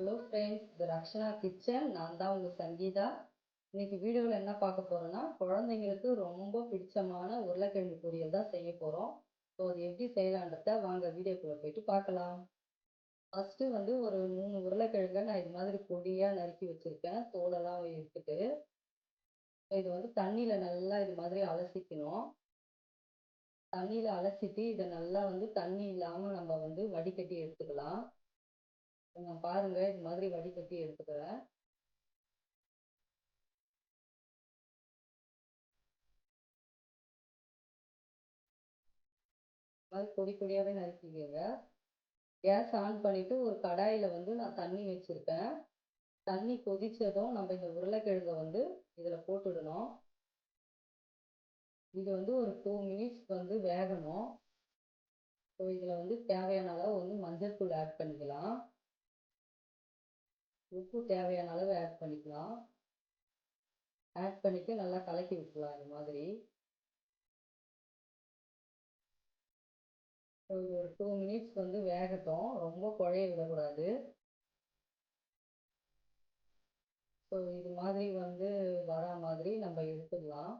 Hello friends இது Rakshana kitchen. நான் தான் உங்கள் சங்கீதா. இன்னைக்கு வீடியோவில் என்ன பார்க்க போகிறோன்னா குழந்தைங்களுக்கு ரொம்ப பிடிச்சமான உருளைக்கிழங்கு பொரியல் தான் செய்ய போகிறோம் ஸோ அது எப்படி செய்யலான்றத வாங்க வீடியோக்குள்ளே போயிட்டு பார்க்கலாம். ஃபஸ்ட்டு வந்து ஒரு மூணு உருளைக்கிழங்கை நான் இது மாதிரி பொடியாக நறுக்கி வச்சுருக்கேன். தோலெல்லாம் எடுத்துட்டு இது வந்து தண்ணியில் நல்லா இது மாதிரி அலசிக்கணும். தண்ணியில் அலசிட்டு இதை நல்லா வந்து தண்ணி இல்லாமல் நம்ம வந்து வடிகட்டி எடுத்துக்கலாம். நான் பாருங்க இது மாதிரி வடிகட்டி எடுத்துக்கிறேன். மாதிரி பொடி பொடியாகவே நறுக்கிக்கோங்க. கேஸ் ஆன் பண்ணிவிட்டு ஒரு கடாயில் வந்து நான் தண்ணி வச்சுருக்கேன். தண்ணி கொதித்ததும் நம்ம இந்த உருளைக்கிழங்கை வந்து இதில் போட்டுடணும். இது வந்து ஒரு டூ மினிட்ஸ் வந்து வேகணும். ஸோ இதில் வந்து தேவையான அளவு வந்து மஞ்சள் தூள் ஆட் பண்ணிக்கலாம். உப்பு தேவையான அளவு ஆட் பண்ணிக்கலாம். ஆட் பண்ணிவிட்டு நல்லா கலக்கி விட்டுலாம் இது மாதிரி. ஒரு டூ மினிட்ஸ் வந்து வேகட்டும். ரொம்ப குழைய விடக்கூடாது. ஸோ இது மாதிரி வந்து வர மாதிரி நம்ம எடுத்துடலாம்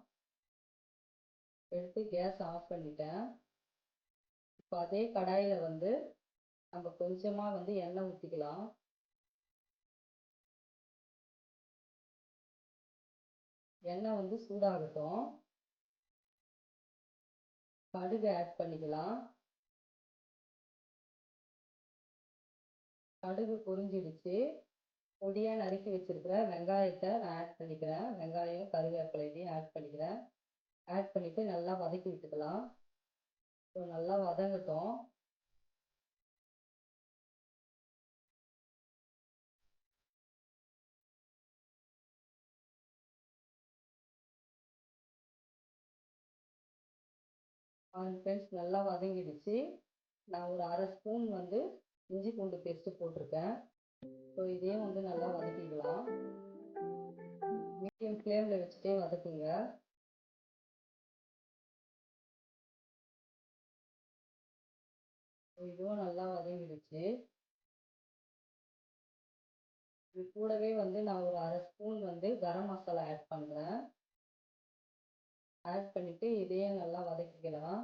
எடுத்து கேஸ் ஆஃப் பண்ணிட்டேன். இப்போ அதே கடாயில் வந்து நம்ம கொஞ்சமாக வந்து எண்ணெய் ஊற்றிக்கலாம் எண்ணெய் வந்து சூடாகட்டும். கடுகு ஆட் பண்ணிக்கலாம். கடுகு பொரிஞ்சிடுச்சு. பொடியாக நறுக்கி வச்சிருக்கிற வெங்காயத்தை நான் ஆட் பண்ணிக்கிறேன். வெங்காயம் கருவேப்பிலையும் ஆட் பண்ணிக்கிறேன். ஆட் பண்ணிவிட்டு நல்லா வதக்கி விட்டுக்கலாம். ஸோ நல்லா வதங்கட்டும். ஃப்ரெண்ட்ஸ் நல்லா வதங்கிடுச்சு. நான் ஒரு அரை ஸ்பூன் வந்து இஞ்சி பூண்டு பேஸ்ட்டு போட்டிருக்கேன். ஸோ இதையும் வந்து நல்லா வதக்கிக்கலாம். மீடியம் ஃப்ளேமில் வச்சுட்டே வதக்குங்க. இதுவும் நல்லா வதங்கிடுச்சு. இது கூடவே வந்து நான் ஒரு அரை ஸ்பூன் வந்து கரம் மசாலா ஆட் பண்ணுறேன் ஆட் பண்ணிவிட்டு இதையும் நல்லா வதக்கிக்கலாம்.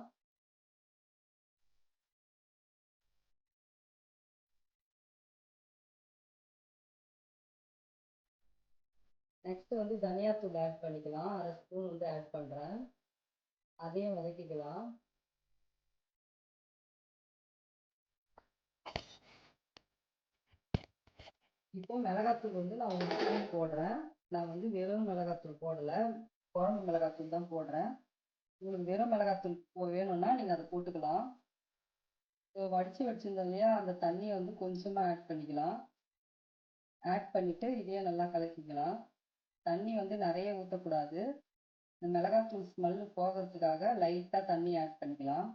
நெக்ஸ்ட் வந்து தனியாத்தூள் ஆட் பண்ணிக்கலாம். அரை ஸ்பூன் வந்து ஆட் பண்ணுறேன் அதையும் வதக்கிக்கலாம். இப்போ மிளகாத்தூள் வந்து நான் ஒரு ஸ்பூன் போடுறேன். நான் வந்து வெறும் மிளகாத்தூள் போடலை. குழம்பு மிளகாத்தூள் தான் போடுறேன். உங்களுக்கு வெறும் மிளகாத்தூள் வேணும்னா நீங்கள் அதை போட்டுக்கலாம். வடித்து வச்சுருந்தோம் இல்லையா அந்த தண்ணியை வந்து கொஞ்சமாக ஆட் பண்ணிக்கலாம். ஆட் பண்ணிவிட்டு இதையே நல்லா கலக்கிக்கலாம். தண்ணி வந்து நிறைய ஊற்றக்கூடாது இந்த மிளகாத்தூள் ஸ்மெல் போகிறதுக்காக லைட்டாக தண்ணி ஆட் பண்ணிக்கலாம்.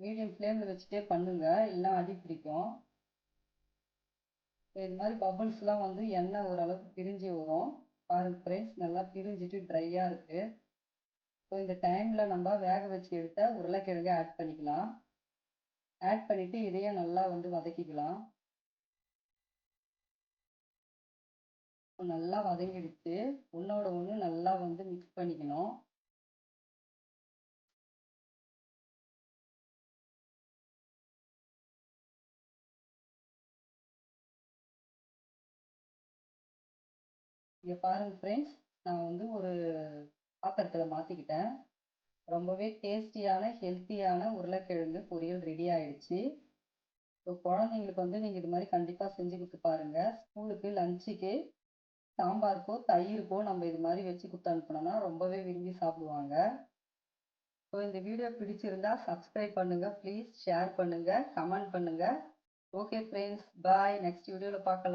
மீடியம் ஃப்ளேமில் வச்சுட்டே பண்ணுங்கள் இல்லைனா அடி பிடிக்கும். இது மாதிரி பபுள்ஸ்லாம் வந்து எண்ணெய் ஓரளவுக்கு பிரிஞ்சு வரும். பாருங்க ஃப்ரெண்ட்ஸ் நல்லா பிரிஞ்சிட்டு ட்ரையாக இருக்குது ஸோ இந்த டைமில் நம்ம வேக வச்சு எடுத்த உருளைக்கிழங்கு ஆட் பண்ணிக்கலாம். ஆட் பண்ணிவிட்டு இதையும் நல்லா வந்து வதக்கிக்கலாம். நல்லா வதங்கிடுச்சு. இங்கே பாருங்கள் ஃப்ரெண்ட்ஸ் நான் வந்து ஒரு பாத்திரத்தில் மாற்றிக்கிட்டேன் ரொம்பவே டேஸ்டியான ஹெல்த்தியான உருளைக்கிழங்கு பொரியல் ரெடி ஆயிடுச்சு. ஸோ குழந்தைங்களுக்கு வந்து நீங்கள் இது மாதிரி கண்டிப்பாக செஞ்சு கொடுத்து பாருங்கள் ஸ்கூலுக்கு லஞ்சுக்கு சாம்பாருக்கோ தயிருக்கோ நம்ம இது மாதிரி வச்சு கொடுத்து அனுப்பினோம்னா ரொம்பவே விரும்பி சாப்பிடுவாங்க. ஸோ இந்த வீடியோ பிடிச்சிருந்தா சப்ஸ்கிரைப் பண்ணுங்கள் ப்ளீஸ் ஷேர் பண்ணுங்கள் கமெண்ட் பண்ணுங்கள் ஓகே ஃப்ரெண்ட்ஸ் பாய் நெக்ஸ்ட் வீடியோவில் பார்க்கலாம்.